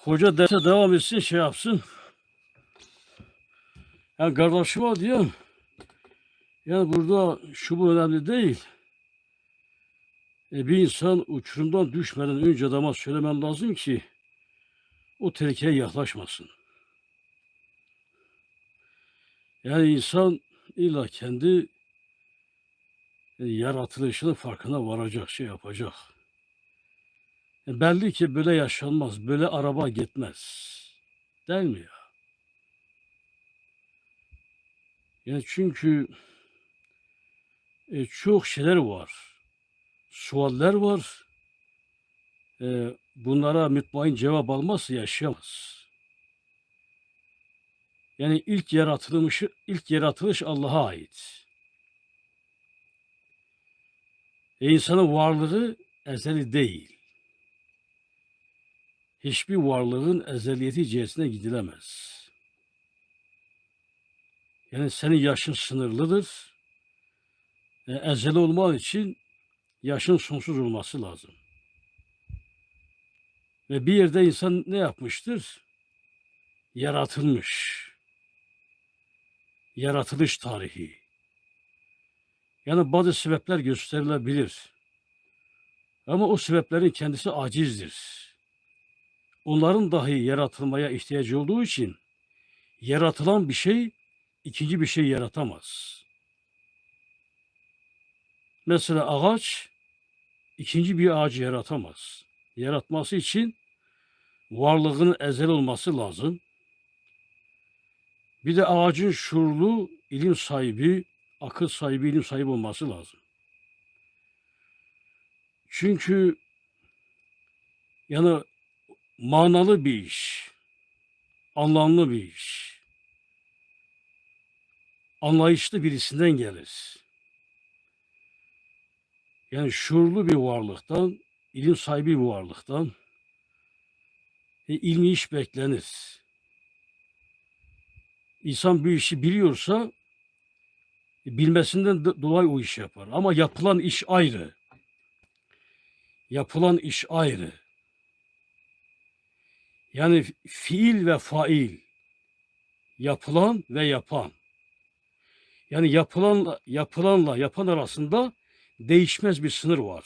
Hoca derse devam etsin şey yapsın. Yani kardeşim o diyor. Yani burada şu bu önemli değil. E, bir insan uçurumdan düşmeden önce adama söylemen lazım ki o tehlikeye yaklaşmasın. Yani insan illa kendi e, yaratılışının farkına varacak, şey yapacak. E, belli ki böyle yaşanmaz, böyle araba gitmez. Değil mi ya? Yani çünkü e, çok şeyler var. Sualler var. E, bunlara mütmain cevap almazsa yaşayamaz. Yani ilk yaratılmış, ilk yaratılış Allah'a ait. E, insanın varlığı ezeli değil. Hiçbir varlığın ezeliyeti içerisine gidilemez. Yani senin yaşın sınırlıdır. E, ezeli olman için yaşın sonsuz olması lazım. Ve bir yerde insan ne yapmıştır? Yaratılmış. Yaratılış tarihi. Yani bazı sebepler gösterilebilir. Ama o sebeplerin kendisi acizdir. Onların dahi yaratılmaya ihtiyacı olduğu için yaratılan bir şey ikinci bir şey yaratamaz. Mesela ağaç ikinci bir ağacı yaratamaz. Yaratması için varlığının ezel olması lazım. Bir de ağacın şuurlu, ilim sahibi, akıl sahibi, ilim sahibi olması lazım. Çünkü yani manalı bir iş, anlamlı bir iş, anlayışlı birisinden gelir. Yani şuurlu bir varlıktan, ilim sahibi bir varlıktan e, ilmi iş beklenir. İnsan bir işi biliyorsa e, bilmesinden do- dolayı o işi yapar. Ama yapılan iş ayrı. Yapılan iş ayrı. Yani fiil ve fail, yapılan ve yapan. Yani yapılanla, yapılanla yapan arasında değişmez bir sınır var.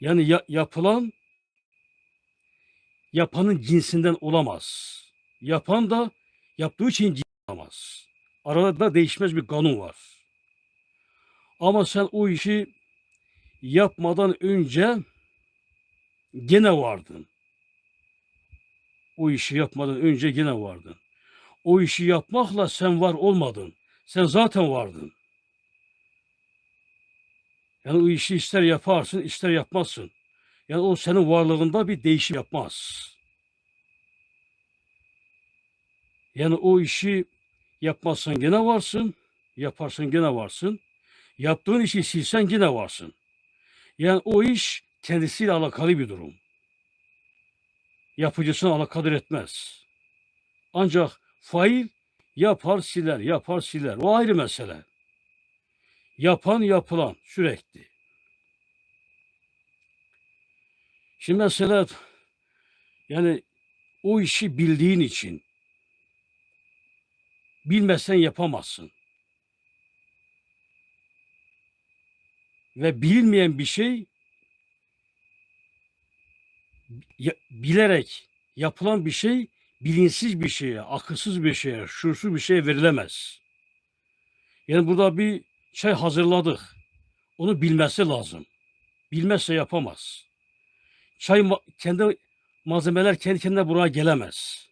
Yani ya- yapılan yapanın cinsinden olamaz. Yapan da yaptığı için olamaz. Arada değişmez bir kanun var. Ama sen o işi yapmadan önce gene vardın. O işi yapmadan önce gene vardın. O işi yapmakla sen var olmadın. Sen zaten vardın. Yani o işi ister yaparsın, ister yapmazsın. Yani o senin varlığında bir değişim yapmaz. Yani o işi yapmazsan gene varsın, yaparsan gene varsın. Yaptığın işi silsen gene varsın. Yani o iş kendisiyle alakalı bir durum. Yapıcısını alakadar etmez. Ancak fail yapar siler, yapar siler. O ayrı mesele. Yapan yapılan sürekli. Şimdi mesela yani o işi bildiğin için bilmezsen yapamazsın. Ve bilinmeyen bir şey ya- bilerek yapılan bir şey bilinçsiz bir şeye, akılsız bir şeye, şuursuz bir şeye verilemez. Yani burada bir şey hazırladık. Onu bilmesi lazım. Bilmezse yapamaz. Çay ma- kendi malzemeler kendi kendine buraya gelemez.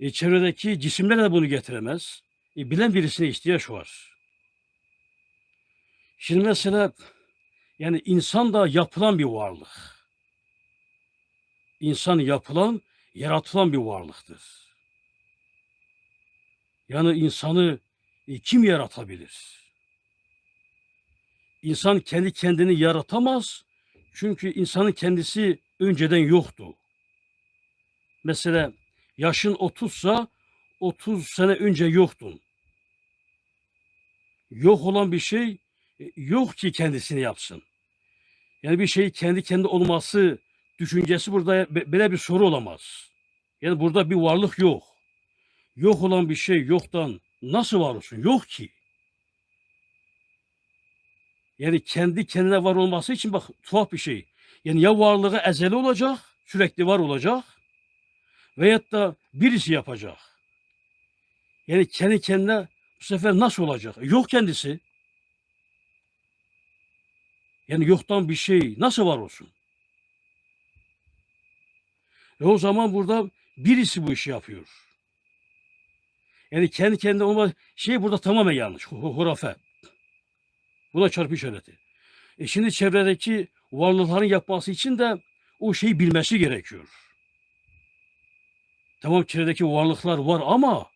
E, çevredeki cisimler de bunu getiremez. E, bilen birisine ihtiyaç var. Şimdi mesela yani insan da yapılan bir varlık. İnsan yapılan, yaratılan bir varlıktır. Yani insanı e, kim yaratabilir? İnsan kendi kendini yaratamaz. Çünkü insanın kendisi önceden yoktu. Mesela yaşın 30'sa 30 sene önce yoktun. Yok olan bir şey e, yok ki kendisini yapsın. Yani bir şey kendi kendi olması düşüncesi burada böyle bir soru olamaz. Yani burada bir varlık yok. Yok olan bir şey yoktan nasıl var olsun? Yok ki. Yani kendi kendine var olması için bak tuhaf bir şey. Yani ya varlığı ezeli olacak, sürekli var olacak veyahut da birisi yapacak. Yani kendi kendine bu sefer nasıl olacak? Yok kendisi. Yani yoktan bir şey nasıl var olsun? E o zaman burada birisi bu işi yapıyor. Yani kendi kendine olma şey burada tamamen yanlış. hu- Hurafe. Buna çarpı işareti. E şimdi çevredeki varlıkların yapması için de o şeyi bilmesi gerekiyor. Tamam çevredeki varlıklar var ama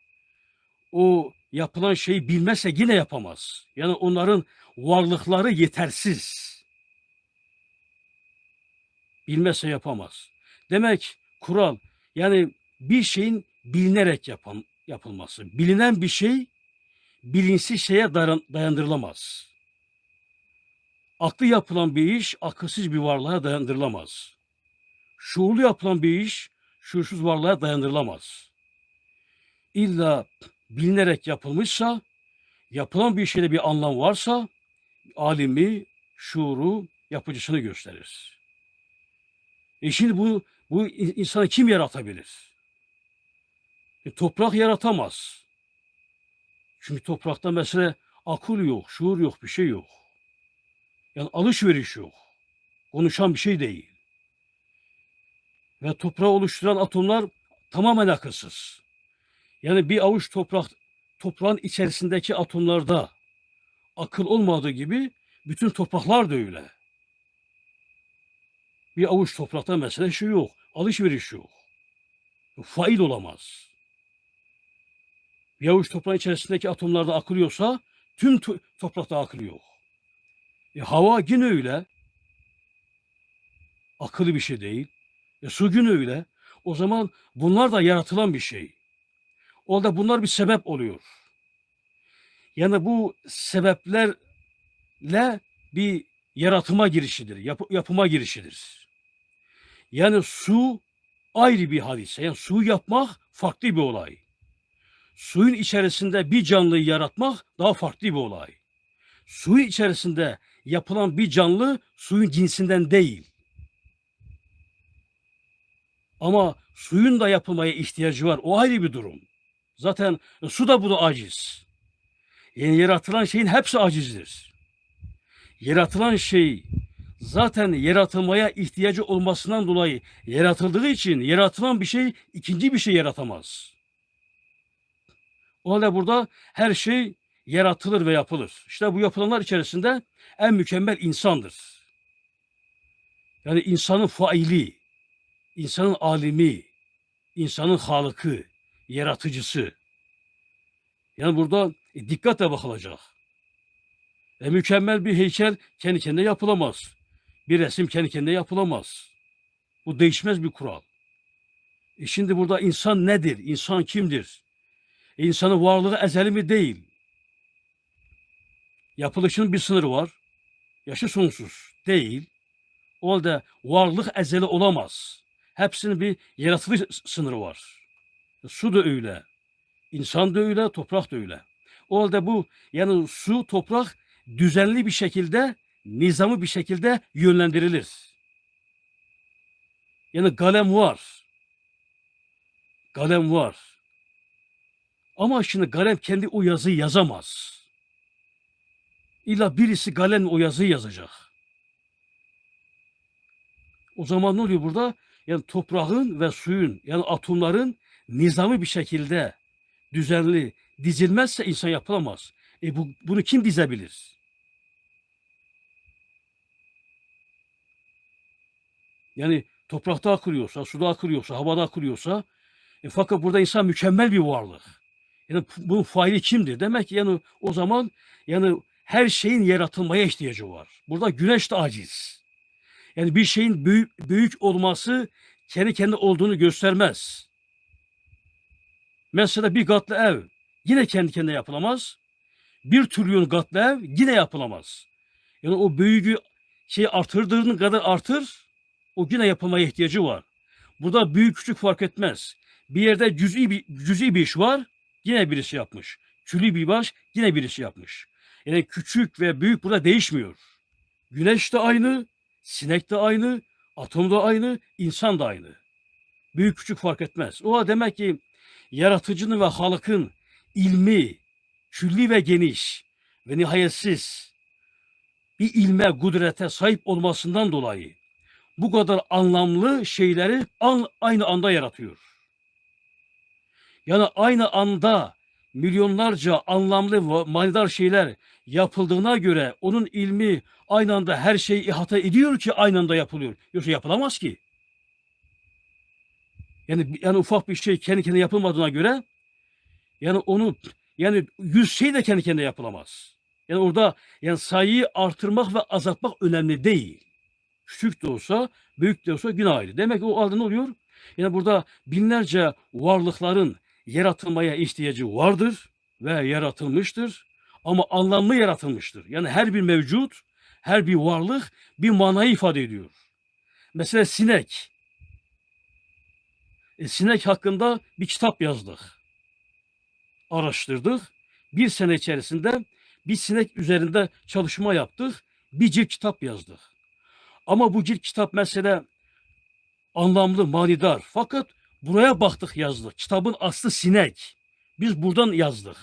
o yapılan şeyi bilmezse yine yapamaz. Yani onların varlıkları yetersiz. Bilmezse yapamaz. Demek kural yani bir şeyin bilinerek yapan, yapılması. Bilinen bir şey bilinçsiz şeye dayan- dayandırılamaz. Aklı yapılan bir iş akılsız bir varlığa dayandırılamaz. Şuurlu yapılan bir iş şuursuz varlığa dayandırılamaz. İlla bilinerek yapılmışsa, yapılan bir şeyde bir anlam varsa, alimi, şuuru, yapıcısını gösterir. E şimdi bu, bu in- insanı kim yaratabilir? E toprak yaratamaz. Çünkü toprakta mesela akıl yok, şuur yok, bir şey yok. Yani alışveriş yok. Konuşan bir şey değil. Ve toprağı oluşturan atomlar tamamen akılsız. Yani bir avuç toprak toprağın içerisindeki atomlarda akıl olmadığı gibi bütün topraklar da öyle. Bir avuç toprakta mesela şey yok. Alışveriş yok. Fail olamaz. Bir avuç toprağın içerisindeki atomlarda akıl yoksa tüm to- toprakta akıl yok. E, hava yine öyle. Akıllı bir şey değil. E, su yine öyle. O zaman bunlar da yaratılan bir şey. Orada bunlar bir sebep oluyor. Yani bu sebeplerle bir yaratıma girişidir, yapı- yapıma girişidir. Yani su ayrı bir hadise. Yani su yapmak farklı bir olay. Suyun içerisinde bir canlıyı yaratmak daha farklı bir olay. Suyun içerisinde yapılan bir canlı suyun cinsinden değil. Ama suyun da yapılmaya ihtiyacı var. O ayrı bir durum. Zaten su da bu da aciz. Yani yaratılan şeyin hepsi acizdir. Yaratılan şey zaten yaratılmaya ihtiyacı olmasından dolayı yaratıldığı için yaratılan bir şey ikinci bir şey yaratamaz. O halde burada her şey yaratılır ve yapılır. İşte bu yapılanlar içerisinde en mükemmel insandır. Yani insanın faili, insanın alimi, insanın halıkı, yaratıcısı. Yani burada e, dikkatle bakılacak. E, mükemmel bir heykel kendi kendine yapılamaz. Bir resim kendi kendine yapılamaz. Bu değişmez bir kural. E şimdi burada insan nedir? İnsan kimdir? E, insanın varlığı ezeli mi değil? Yapılışının bir sınırı var. Yaşı sonsuz değil. O halde varlık ezeli olamaz. Hepsinin bir yaratılış sınırı var. Su da öyle. İnsan da öyle, toprak da öyle. O halde bu yani su, toprak düzenli bir şekilde, nizamı bir şekilde yönlendirilir. Yani kalem var. Kalem var. Ama şimdi kalem kendi o yazıyı yazamaz. İlla birisi kalemle o yazıyı yazacak. O zaman ne oluyor burada? Yani toprağın ve suyun yani atomların nizami bir şekilde düzenli dizilmezse insan yapılamaz. E bu, bunu kim dizebilir? Yani toprakta akılıyorsa, suda akılıyorsa, havada akılıyorsa e fakat burada insan mükemmel bir varlık. Yani bunun faili kimdir? Demek ki yani o zaman yani her şeyin yaratılmaya ihtiyacı var. Burada güneş de aciz. Yani bir şeyin büyük, büyük olması kendi kendi olduğunu göstermez. Mesela bir katlı ev yine kendi kendine yapılamaz. Bir trilyon katlı ev yine yapılamaz. Yani o büyüğü şeyi artırdığın kadar artır, o yine yapılmaya ihtiyacı var. Burada büyük küçük fark etmez. Bir yerde cüz'i bir, cüz'i bir iş var, yine birisi yapmış. Külli bir baş, yine birisi yapmış. Yani küçük ve büyük burada değişmiyor. Güneş de aynı, sinek de aynı, atom da aynı, insan da aynı. Büyük küçük fark etmez. O demek ki yaratıcının ve halkın ilmi, külli ve geniş ve nihayetsiz bir ilme, kudrete sahip olmasından dolayı bu kadar anlamlı şeyleri an, aynı anda yaratıyor. Yani aynı anda milyonlarca anlamlı ve manidar şeyler yapıldığına göre onun ilmi aynı anda her şeyi ihata ediyor ki aynı anda yapılıyor. Yoksa yapılamaz ki. Yani yani ufak bir şey kendi kendine yapılmadığına göre yani onu yani yüz şey de kendi kendine yapılamaz. Yani orada yani sayıyı artırmak ve azaltmak önemli değil. Küçük de olsa, büyük de olsa yine ayrı. Demek ki o halde ne oluyor? Yani burada binlerce varlıkların yaratılmaya ihtiyacı vardır ve yaratılmıştır. Ama anlamlı yaratılmıştır. Yani her bir mevcut, her bir varlık bir manayı ifade ediyor. Mesela sinek. E, sinek hakkında bir kitap yazdık. Araştırdık. Bir sene içerisinde bir sinek üzerinde çalışma yaptık. Bir cilt kitap yazdık. Ama bu cilt kitap mesela anlamlı, manidar. Fakat buraya baktık yazdık. Kitabın aslı sinek. Biz buradan yazdık.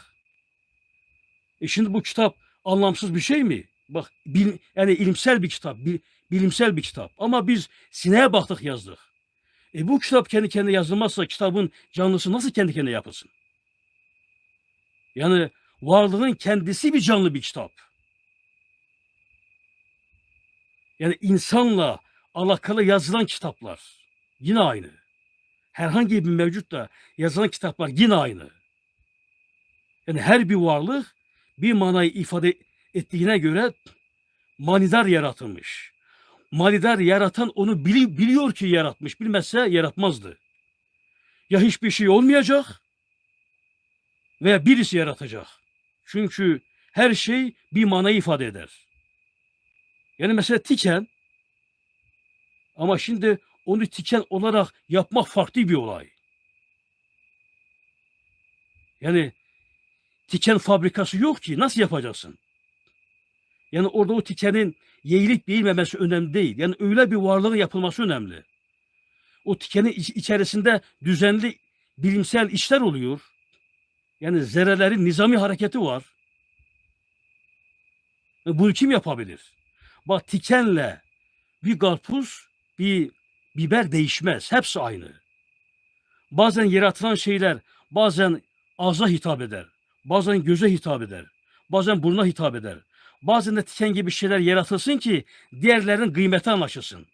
E şimdi bu kitap anlamsız bir şey mi? Bak bil, yani ilimsel bir kitap, bil, bilimsel bir kitap. Ama biz sineğe baktık yazdık. E bu kitap kendi kendine yazılmazsa kitabın canlısı nasıl kendi kendine yapılsın? Yani varlığın kendisi bir canlı bir kitap. Yani insanla alakalı yazılan kitaplar yine aynı. Herhangi bir mevcut da yazılan kitaplar yine aynı. Yani her bir varlık bir manayı ifade ettiğine göre manidar yaratılmış. Manidar yaratan onu bili, biliyor ki yaratmış. Bilmezse yaratmazdı. Ya hiçbir şey olmayacak veya birisi yaratacak. Çünkü her şey bir manayı ifade eder. Yani mesela tiken ama şimdi onu tiken olarak yapmak farklı bir olay. Yani tiken fabrikası yok ki nasıl yapacaksın? Yani orada o tikenin yeğilip yeğilmemesi önemli değil. Yani öyle bir varlığın yapılması önemli. O tikenin iç- içerisinde düzenli bilimsel işler oluyor. Yani zerrelerin nizami hareketi var. Bunu kim yapabilir? Bak tikenle bir karpuz, bir biber değişmez. Hepsi aynı. Bazen yaratılan şeyler bazen ağza hitap eder. Bazen göze hitap eder. Bazen buruna hitap eder. Bazen de tiken gibi şeyler yaratılsın ki diğerlerin kıymeti anlaşılsın.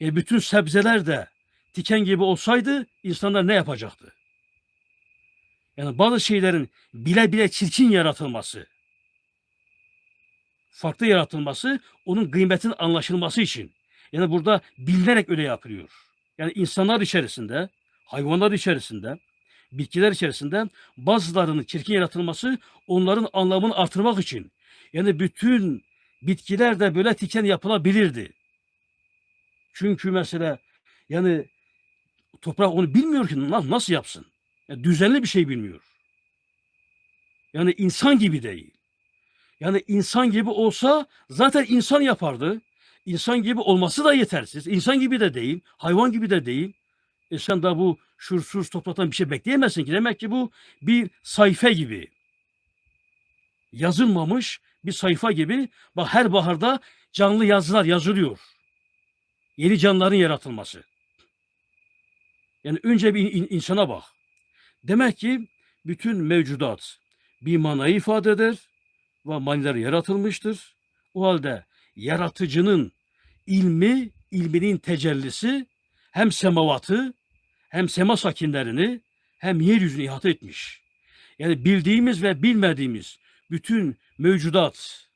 E bütün sebzeler de tiken gibi olsaydı insanlar ne yapacaktı? Yani bazı şeylerin bile bile çirkin yaratılması, farklı yaratılması onun kıymetinin anlaşılması için. Yani burada bilinerek öyle yapılıyor. Yani insanlar içerisinde, hayvanlar içerisinde, bitkiler içerisinde bazılarının çirkin yaratılması onların anlamını artırmak için. Yani bütün bitkiler de böyle tiken yapılabilirdi. Çünkü mesela yani toprak onu bilmiyor ki nasıl yapsın? Yani düzenli bir şey bilmiyor. Yani insan gibi değil. Yani insan gibi olsa zaten insan yapardı. İnsan gibi olması da yetersiz. İnsan gibi de değil, hayvan gibi de değil. E sen daha bu şuursuz topraktan bir şey bekleyemezsin ki. Demek ki bu bir sayfa gibi. Yazılmamış bir sayfa gibi. Bak her baharda canlı yazılar yazılıyor. Yeni canlıların yaratılması. Yani önce bir in- insana bak. Demek ki bütün mevcudat bir manayı ifade eder ve maniler yaratılmıştır. O halde yaratıcının ilmi, ilminin tecellisi hem semavatı hem sema sakinlerini hem yeryüzünü ihata etmiş. Yani bildiğimiz ve bilmediğimiz bütün mevcudat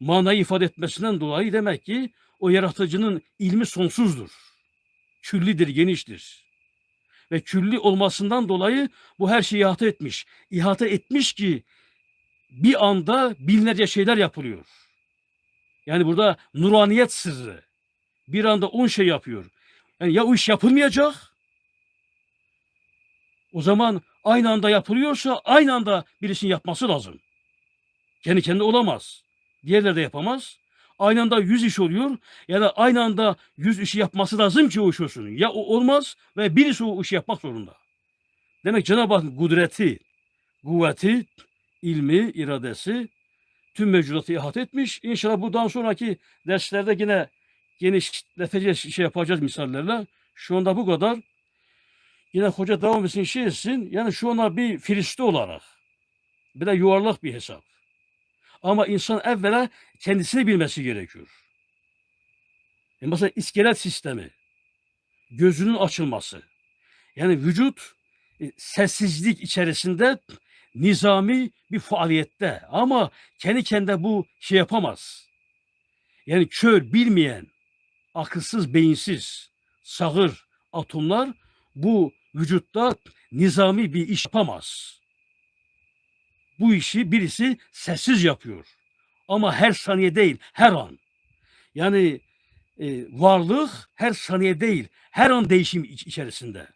manayı ifade etmesinden dolayı demek ki o yaratıcının ilmi sonsuzdur. Küllidir, geniştir. Ve külli olmasından dolayı bu her şeyi ihata etmiş. İhata etmiş ki bir anda binlerce şeyler yapılıyor. Yani burada nuraniyet sırrı. Bir anda on şey yapıyor. Yani ya o iş yapılmayacak o zaman aynı anda yapılıyorsa aynı anda birisinin yapması lazım. Kendi kendine olamaz. Diğerleri de yapamaz. Aynı anda yüz iş oluyor ya da aynı anda yüz işi yapması lazım ki o iş olsun. Ya o olmaz ve birisi o işi yapmak zorunda. Demek Cenab-ı Hakk'ın kudreti, kuvveti, ilmi, iradesi tüm mevcudatı ihate etmiş. İnşallah bundan sonraki derslerde yine genişleteceğiz, şey yapacağız misallerle. Şu anda bu kadar. Yine hoca devam etsin, şey etsin. Yani şu anda bir filiste olarak. Bir de yuvarlak bir hesap. Ama insan evvela kendisini bilmesi gerekiyor. E mesela iskelet sistemi, gözünün açılması. Yani vücut e, sessizlik içerisinde nizami bir faaliyette ama kendi kendine bu şey yapamaz. Yani kör, bilmeyen, akılsız, beyinsiz, sağır atomlar bu vücutta nizami bir iş yapamaz. Bu işi birisi sessiz yapıyor. Ama her saniye değil, her an. Yani e, varlık her saniye değil, her an değişim iç- içerisinde.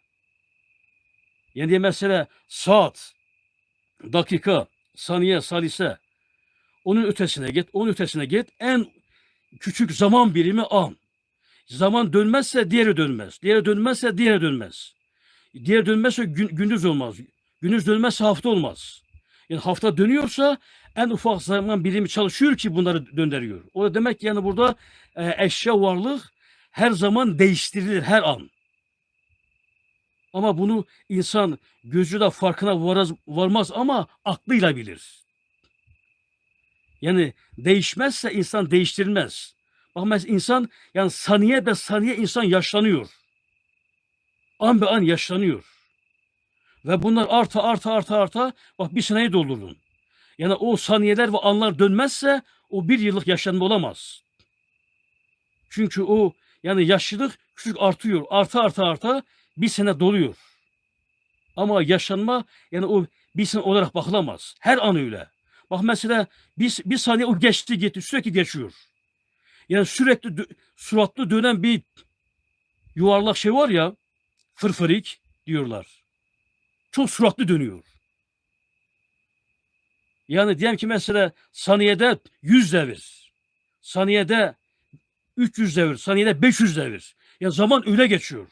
Yani mesela saat, dakika, saniye, salise, onun ötesine git, onun ötesine git. En küçük zaman birimi an. Zaman dönmezse diğeri dönmez. Diğeri dönmezse diğeri dönmez. Diğer dönmezse gün- gündüz olmaz. Gündüz dönmezse hafta olmaz. Yani hafta dönüyorsa en ufak zaman birimi çalışıyor ki bunları döndürüyor. O da demek yani burada e, eşya varlık her zaman değiştirilir her an. Ama bunu insan gözü de farkına varaz, varmaz ama aklıyla bilir. Yani değişmezse insan değiştirilmez. Bak mesela insan yani saniye be saniye insan yaşlanıyor. An be an yaşlanıyor. Ve bunlar arta arta arta arta bak bir seneyi doldurdun. Yani o saniyeler ve anlar dönmezse o bir yıllık yaşlanma olamaz. Çünkü o yani yaşlılık küçük artıyor. Arta arta arta bir sene doluyor. Ama yaşlanma yani o bir sene olarak bakılamaz. Her an öyle. Bak mesela bir, bir saniye o geçti gitti sürekli geçiyor. Yani sürekli suratlı dönen bir yuvarlak şey var ya fırfırik diyorlar. Çok suratlı dönüyor. Yani diyelim ki mesela saniyede 100 devir. Saniyede 300 devir. Saniyede 500 devir. Ya zaman öyle geçiyor.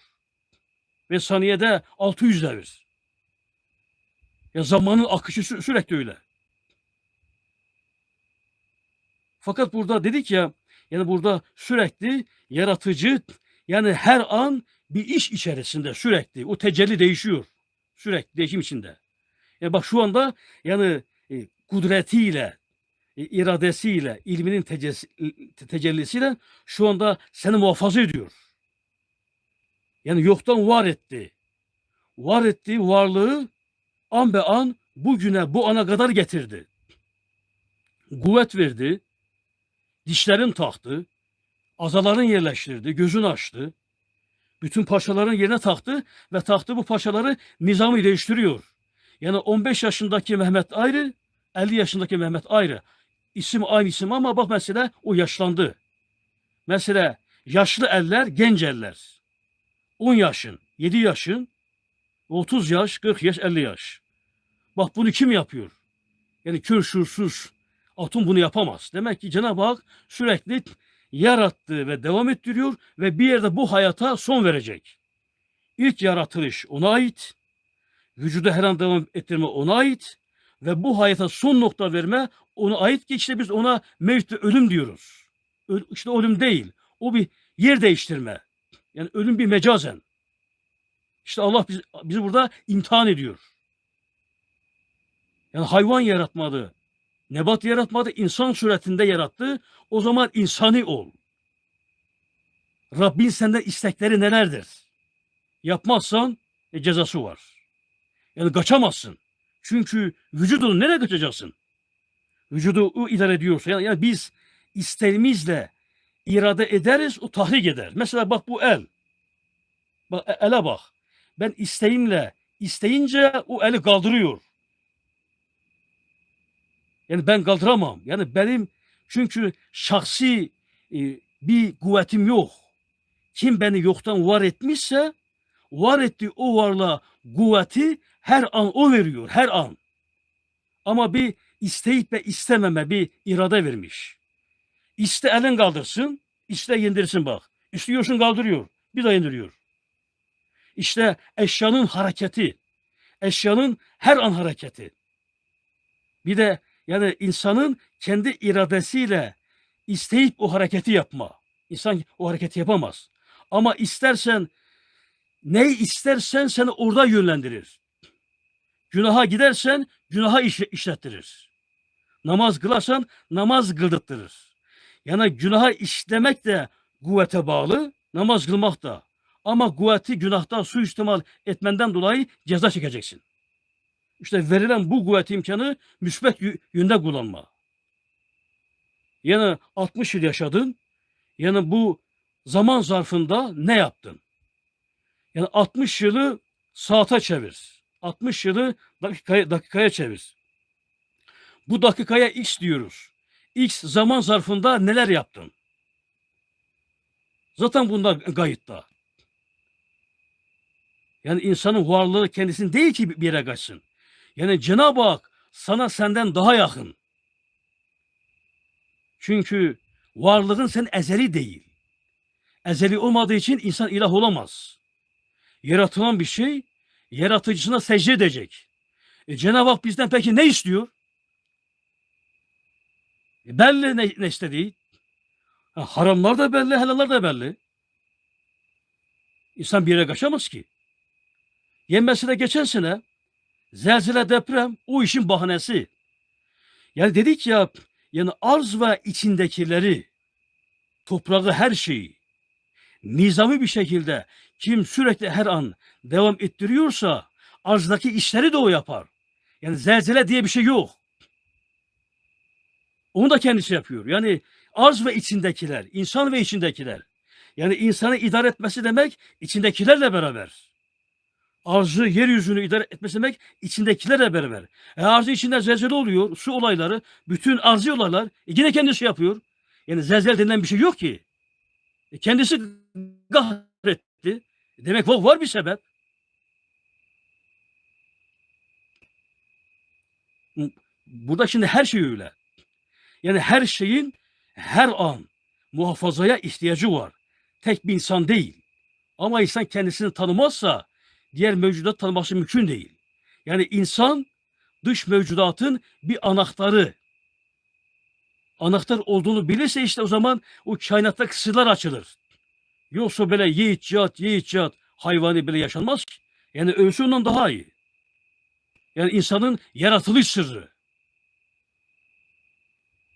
Ve saniyede 600 devir. Ya zamanın akışı sü- sürekli öyle. Fakat burada dedik ya yani burada sürekli yaratıcı yani her an bir iş içerisinde sürekli o tecelli değişiyor. Sürekli değişim içinde. Ya bak şu anda yani e, kudretiyle, e, iradesiyle, ilminin te- tecellisiyle şu anda seni muhafaza ediyor. Yani yoktan var etti. Var ettiği varlığı an be an bugüne bu ana kadar getirdi. Kuvvet verdi, dişlerin taktı, azaların yerleştirdi, gözün açtı. Bütün paşaların yerine taktı ve taktı bu paşaları nizamı değiştiriyor. Yani 15 yaşındaki Mehmet ayrı, 50 yaşındaki Mehmet ayrı. İsim aynı isim ama bak mesela o yaşlandı. Mesela yaşlı eller, genç eller. 10 yaşın, 7 yaşın, 30 yaş, 40 yaş, 50 yaş. Bak bunu kim yapıyor? Yani kör şuursuz atom bunu yapamaz. Demek ki Cenab-ı Hak sürekli yarattı ve devam ettiriyor ve bir yerde bu hayata son verecek. İlk yaratılış ona ait, vücuda her an devam ettirme ona ait ve bu hayata son nokta verme ona ait ki işte biz ona mevt ve ölüm diyoruz. İşte ölüm değil, o bir yer değiştirme. Yani ölüm bir mecazen. İşte Allah bizi, bizi burada imtihan ediyor. Yani hayvan yaratmadı, nebat yaratmadı, insan suretinde yarattı. O zaman insani ol. Rabbin senden istekleri nelerdir? Yapmazsan e, cezası var. Yani kaçamazsın. Çünkü vücudunu nereye kaçacaksın? Vücudu idare ediyorsa yani, yani biz isteğimizle irade ederiz, o tahrik eder. Mesela bak bu el. Bak e- ele bak. Ben isteğimle isteyince o eli kaldırıyor. Yani ben kaldıramam. Yani benim Çünkü şahsi e, bir kuvvetim yok. Kim beni yoktan var etmişse var ettiği o varlığa kuvveti her an o veriyor, her an. Ama bir isteyip ve istememe bir irade vermiş. İste elin kaldırsın, iste indirsin bak. İstiyorsun kaldırıyor, bir daha indiriyor. İşte eşyanın hareketi, eşyanın her an hareketi. Bir de yani insanın kendi iradesiyle isteyip o hareketi yapma. İnsan o hareketi yapamaz. Ama istersen neyi istersen seni orada yönlendirir. Günaha gidersen günaha iş, işlettirir. Namaz kılarsan namaz kıldırtırır. Yani günaha işlemek de kuvvete bağlı, namaz kılmak da. Ama kuvveti günahtan suistimal etmenden dolayı ceza çekeceksin. İşte verilen bu kuvvet imkanı müsbet yönde kullanma. Yani 60 yıl yaşadın. Yani bu zaman zarfında ne yaptın? Yani 60 yılı saate çevir. 60 yılı dakikaya, dakikaya çevir. Bu dakikaya x diyoruz. X zaman zarfında neler yaptın? Zaten bunda kayıtta. Yani insanın varlığı kendisinin değil ki bir yere kaçsın. Yani Cenab-ı Hak sana senden daha yakın. Çünkü varlığın sen ezeli değil. Ezeli olmadığı için insan ilah olamaz. Yaratılan bir şey yaratıcısına secde edecek. E, Cenab-ı Hak bizden peki ne istiyor? Belli ne, ne istediği. Ha, haramlar da belli, helallar da belli. İnsan bir yere kaçamaz ki. Yenmesi de geçen sene zelzele deprem o işin bahanesi. Yani dedik ya yani arz ve içindekileri toprağı her şeyi nizami bir şekilde kim sürekli her an devam ettiriyorsa arzdaki işleri de o yapar. Yani zelzele diye bir şey yok. Onu da kendisi yapıyor. Yani arz ve içindekiler, insan ve içindekiler. Yani insanı idare etmesi demek içindekilerle beraber. Arzı, yeryüzünü idare etmesi demek içindekilerle beraber. E arzı içinde zelzele oluyor, su olayları, bütün arzı olaylar e yine kendisi yapıyor. Yani zelzele denilen bir şey yok ki. E kendisi kahretti. Demek var, var bir sebep. Burada şimdi her şey öyle. Yani her şeyin her an muhafazaya ihtiyacı var. Tek bir insan değil. Ama insan kendisini tanımazsa diğer mevcudat tanıması mümkün değil. Yani insan dış mevcudatın bir anahtarı. Anahtar olduğunu bilirse işte o zaman o kainatta sırlar açılır. Yoksa böyle yiğit cihat, yiğit cihat hayvani bile yaşanmaz ki. Yani ölse ondan daha iyi. Yani insanın yaratılış sırrı.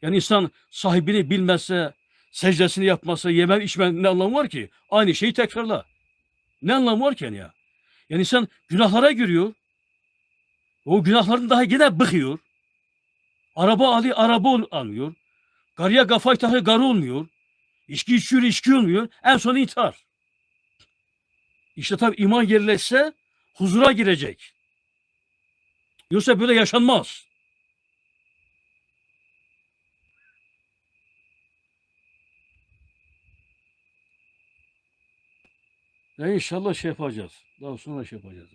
Yani insan sahibini bilmezse, secdesini yapmazsa, yemem içmem ne anlamı var ki? Aynı şeyi tekrarla. Ne anlamı var ki yani ya? Yani insan günahlara giriyor. O günahların daha yine bıkıyor. Araba alıyor, araba almıyor. Karıya kafayı takıyor, karı olmuyor. İçki içiyor, içki olmuyor. En son intihar. İşte tabi iman yerleşse huzura girecek. Yoksa böyle yaşanmaz. Ya inşallah şey yapacağız. Daha sonra şey yapacağız.